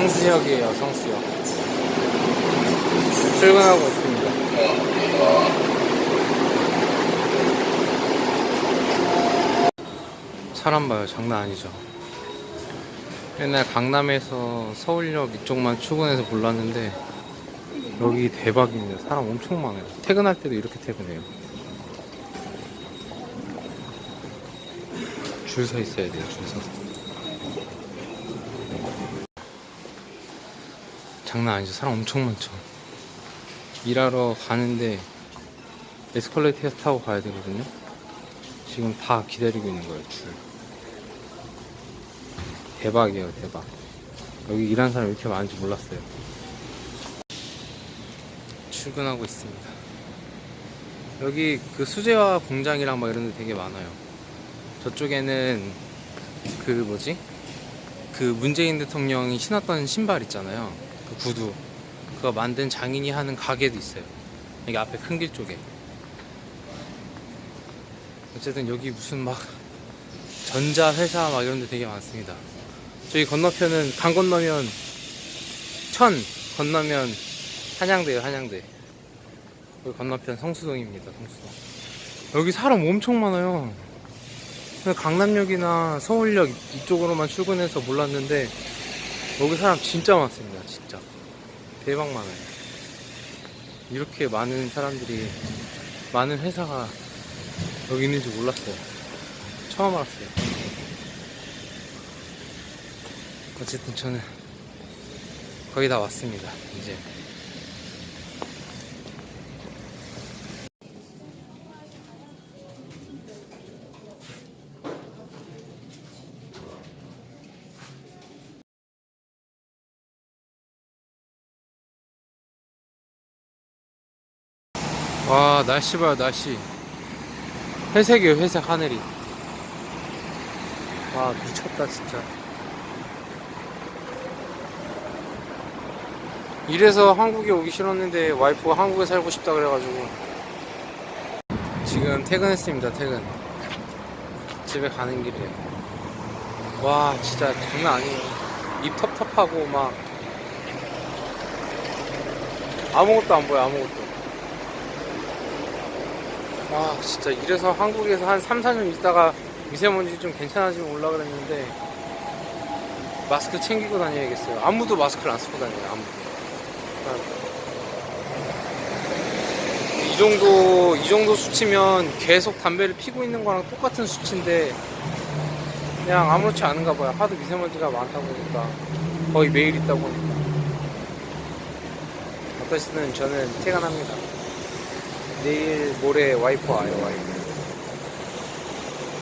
성수역이에요, 성수역. 출근하고 있습니다. 사람 봐요, 장난 아니죠. 맨날 강남에서 서울역 이쪽만 출근해서 몰랐는데 여기 대박입니다. 사람 엄청 많아요. 퇴근할 때도 이렇게 퇴근해요. 줄 서 있어야 돼요, 줄 서서. 장난 아니죠. 사람 엄청 많죠. 일하러 가는데 에스컬레이터 타고 가야 되거든요. 지금 다 기다리고 있는 거예요, 줄. 대박이에요, 대박. 여기 일하는 사람 이렇게 많은지 몰랐어요. 출근하고 있습니다. 여기 그 수제화 공장이랑 막 이런 데 되게 많아요. 저쪽에는 그 뭐지? 그 문재인 대통령이 신었던 신발 있잖아요. 그 구두. 그거 만든 장인이 하는 가게도 있어요. 여기 앞에 큰 길 쪽에. 어쨌든 여기 무슨 막 전자 회사 막 이런 데 되게 많습니다. 저기 건너편은 강 건너면 천 건너면 한양대요 한양대. 여기 건너편 성수동입니다 성수동. 여기 사람 엄청 많아요. 강남역이나 서울역 이쪽으로만 출근해서 몰랐는데 여기 사람 진짜 많습니다 진짜. 대박 많아요. 이렇게 많은 사람들이 많은 회사가 여기 있는지 몰랐어요. 처음 알았어요. 어쨌든 저는 거의 다 왔습니다 이제 와 날씨 봐요 날씨. 회색이에요 회색 하늘이. 와 미쳤다 진짜. 이래서 한국에 오기 싫었는데 와이프가 한국에 살고 싶다 그래가지고. 지금 퇴근했습니다 퇴근. 집에 가는 길이에요. 와 진짜 장난 아니에요. 입 텁텁하고 막. 아무것도 안 보여 아무것도 와 진짜 이래서 한국에서 한 3, 4년 있다가 미세먼지 좀 괜찮아지면 올라 그랬는데 마스크 챙기고 다녀야겠어요. 아무도 마스크를 안 쓰고 다녀요 아무도. 이 정도 이 정도 수치면 계속 담배를 피고 있는 거랑 똑같은 수치인데 그냥 아무렇지 않은가 봐요. 하도 미세먼지가 많다 보니까 거의 매일 있다 보니까. 어떠시든 저는 퇴근합니다 내일 모레 와이프 와요 와이프